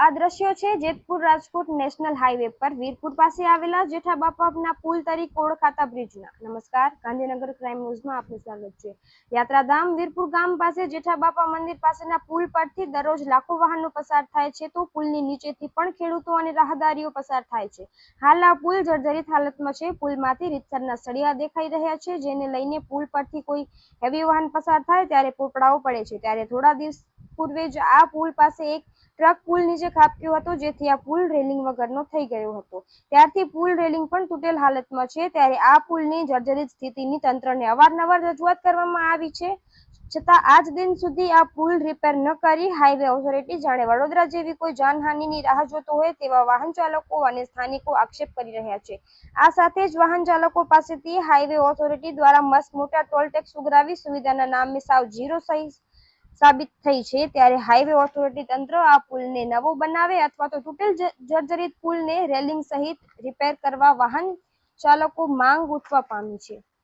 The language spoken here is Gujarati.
આ દ્રશ્યો છે જેતપુર રાજકોટ નેશનલ હાઈવે પર. વીરપુર પાસે આવેલા જેઠા બાપાના પુલ તરીકે ઓળખાતા બ્રિજના. નમસ્કાર, ગાંધીનગર ક્રાઇમ ન્યૂઝમાં આપનું સ્વાગત છે. યાત્રાધામ વીરપુર ગામ પાસે જેઠા બાપા મંદિર પાસેના પુલ પરથી દરરોજ લાખો વાહનો પસાર થાય છે તો પુલની નીચેથી પણ ખેડૂતો અને રાહદારીઓ પસાર થાય છે. હાલ આ પુલ જર્જરિત હાલતમાં છે. પુલમાંથી રીતસરના સળિયા દેખાઈ રહ્યા છે, જેને લઈને પુલ પરથી કોઈ હેવી વાહન પસાર થાય ત્યારે પોપડાઓ પડે છે. ત્યારે થોડા દિવસ પૂર્વે જ આ પુલ પાસે એક ટ્રક પુલ નીચે ખાબક્યો હતો, જેથી આ પુલ રેલિંગ વગરનો થઈ ગયો હતો. ત્યારથી પુલ રેલિંગ પણ તૂટેલ હાલતમાં છે. ત્યારે આ પુલની જર્જરિત સ્થિતિની તંત્રને અવારનવાર રજૂઆત કરવામાં આવી છે. છતાં આજ દિન સુધી આ પુલ રિપેર ન કરી હાઈવે ઓથોરિટી જાણે વડોદરા જેવી કોઈ જાનહાનિની રાહ જોતો હોય તેવા વાહન ચાલકો અને સ્થાનિકો આક્ષેપ કરી રહ્યા છે. આ સાથે જ વાહન ચાલકો પાસેથી હાઈવે ઓથોરિટી દ્વારા મસ્ત મોટા ટોલ ટેક્સ ઉઘરાવી સુવિધાના નામે સાવ જીરો સહી સાબિત થઈ છે ત્યારે હાઈવે ઓથોરિટી તંત્ર આ પુલને નવો બનાવે અથવા તો તૂટેલ જર્જરિત પુલને રેલિંગ સહિત રિપેર કરવા વાહન ચાલકો માંગ ઉઠવા પામી છે.